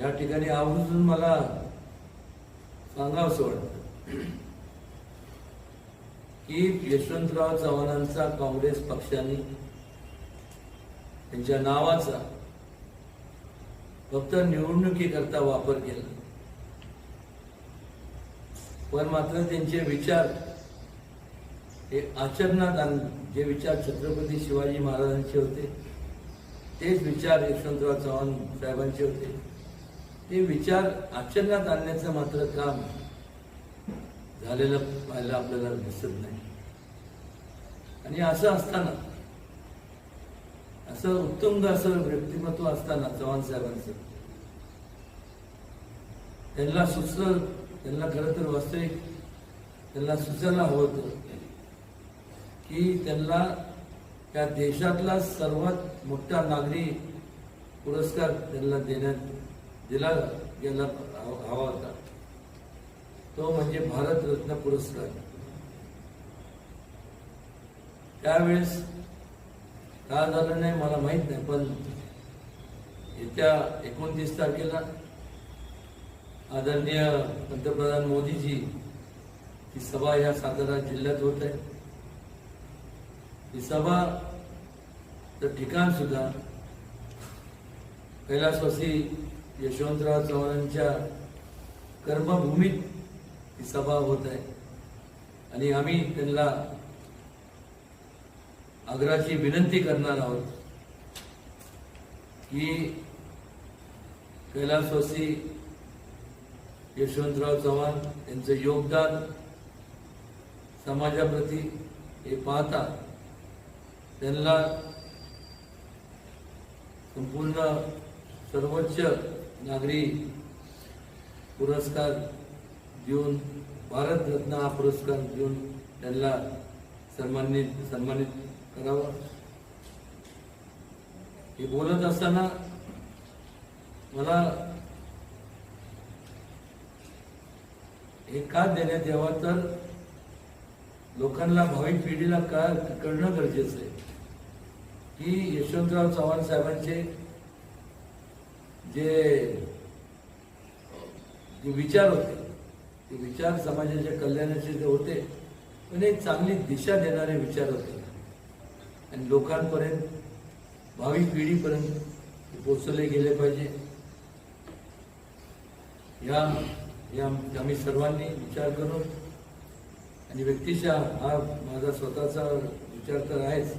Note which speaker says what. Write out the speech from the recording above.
Speaker 1: या ठिकाणी आवर्जून मला सांगावंसं वाटतं. की यशवंतराव चव्हाणांचा काँग्रेस पक्षाने त्यांच्या नावाचा फक्त निवडणुकीकरता वापर केला. पण मात्र त्यांचे विचार हे आचरणात आणले जे विचार छत्रपती शिवाजी महाराजांचे होते तेच विचार यशवंतराव चव्हाण साहेबांचे होते. ते विचार आचरणात आणण्याचं मात्र काम झालेलं पाहायला आपल्याला दिसत नाही. आणि असं असताना असं उत्तुंग असं व्यक्तिमत्व असताना चव्हाण साहेबांचं त्यांना सुचलं त्यांना खरं तर वास्तविक त्यांना सुचायला हवं होतं की त्यांना त्या देशातला सर्वात मोठा नागरी पुरस्कार त्यांना देण्यात दिला गेला हवा होता तो म्हणजे भारतरत्न पुरस्कार. त्यावेळेस का झालं नाही मला माहीत नाही पण येत्या एकोणतीस तारखेला आदरणीय पंतप्रधान मोदीजी ही सभा या सातारा जिल्ह्यात होत आहे. ही सभा तर ठिकाण सुद्धा कैलासवासी यशवंतराव चव्हाणांच्या कर्मभूमीत ही सभा होत आहे. आणि आम्ही त्यांना आग्राची विनंती करणार आहोत की कैलासवासी यशवंतराव चव्हाण यांचं योगदान समाजाप्रती हे पाहता त्यांना संपूर्ण सर्वोच्च नागरी पुरस्कार देऊन भारतरत्न हा पुरस्कार देऊन त्यांना सन्मानित सन्मानित करावं. हे बोलत असताना मला हे का देण्यात यावं तर लोकांना भावी पिढीला का कळणं गरजेचं आहे. की यशवंतराव चव्हाण साहेबांचे जे जे विचार होते ते विचार समाजाच्या कल्याणाचे जे होते पण एक चांगली दिशा देणारे विचार होते. आणि लोकांपर्यंत भावी पिढीपर्यंत पोचवले गेले पाहिजे. या या आम्ही सर्वांनी विचार करून आणि व्यक्तिशः हा माझा स्वतःचा विचार तर आहेच.